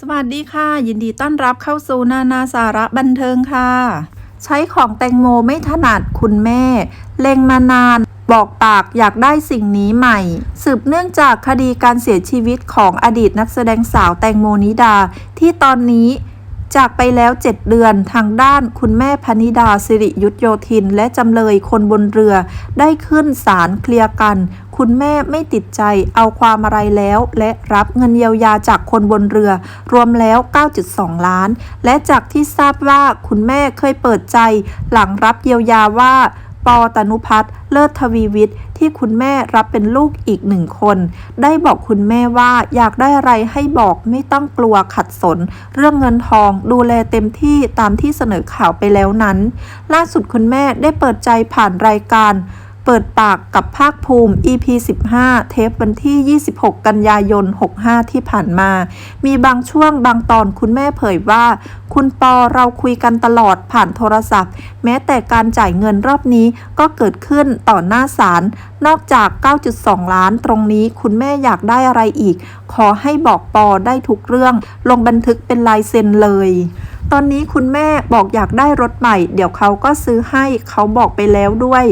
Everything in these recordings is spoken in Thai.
สวัสดีค่ะ ยินดีต้อนรับเข้าสู่นานาสาระบันเทิงค่ะ ใช้ของแตงโมไม่ถนัดคุณแม่ เล็งมานาน บอกปากอยากได้สิ่งนี้ใหม่ สืบเนื่องจากคดีการเสียชีวิตของอดีตนักแสดงสาวแตงโมนิดา ที่ตอนนี้จากไปแล้ว 7 เดือนทางด้านคุณแม่พนิดาสิริยุทธโยธิน และจำเลยคนบนเรือได้ขึ้นศาลเคลียร์กัน คุณแม่ไม่ติดใจเอาความอะไรแล้ว และรับเงินเยียวยาจากคนบนเรือ รวมแล้ว 9.2 ล้าน และจากที่ทราบว่าคุณแม่เคยเปิดใจ หลังรับเยียวยาว่าปอตนุพัฒน์เลิศทวีวิทย์ที่คุณแม่รับเป็นลูกอีกหนึ่งคน ได้บอกคุณแม่ว่าอยากได้อะไรให้บอกไม่ต้องกลัวขัดสน เรื่องเงินทองดูแลเต็มที่ตามที่เสนอข่าวไปแล้วนั้น ล่าสุดคุณแม่ได้เปิดใจผ่านรายการ เปิดปากกับภาคภูมิ EP 15 เทปวันที่ 26 กันยายน 65 ที่ผ่านมา มีบางช่วงบางตอนคุณแม่เผยว่า คุณปอเราคุยกันตลอดผ่านโทรศัพท์ แม้แต่การจ่ายเงินรอบนี้ก็เกิดขึ้นต่อหน้าศาล นอกจาก 9.2 ล้านตรงนี้คุณแม่อยากได้อะไรอีก ขอให้บอกปอได้ทุกเรื่อง ลงบันทึกเป็นลายเซ็นเลยตอนนี้คุณแม่บอกอยากได้รถใหม่ เดี๋ยวเขาก็ซื้อให้เขาบอกไปแล้วด้วย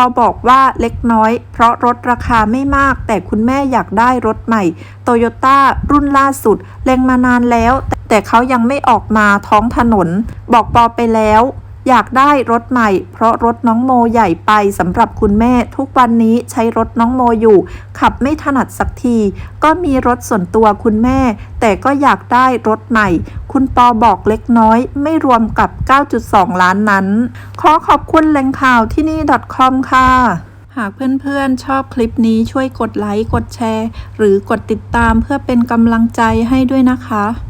อบอกว่าเล็กน้อย เพราะรถราคาไม่มาก แต่คุณแม่อยากได้รถใหม่โตโยต้ารุ่นล่าสุดเล็งมานานแล้ว แต่เขายังไม่ออกมาท้องถนน บอกปอไปแล้ว อยากได้รถใหม่ เพราะรถน้องโมใหญ่ไปสำหรับคุณแม่ ทุกวันนี้ใช้รถน้องโมอยู่ ขับไม่ถนัดสักที ก็มีรถส่วนตัวคุณแม่ แต่ก็อยากได้รถใหม่ คุณปอบอกเล็กน้อย ไม่รวมกับ 9.2 ล้านนั้น ขอขอบคุณแหล่งข่าวที่นี่ .com ค่ะหากเพื่อนๆ ชอบคลิปนี้ช่วยกดไลค์ กดแชร์ หรือกดติดตามเพื่อเป็นกำลังใจให้ด้วยนะคะ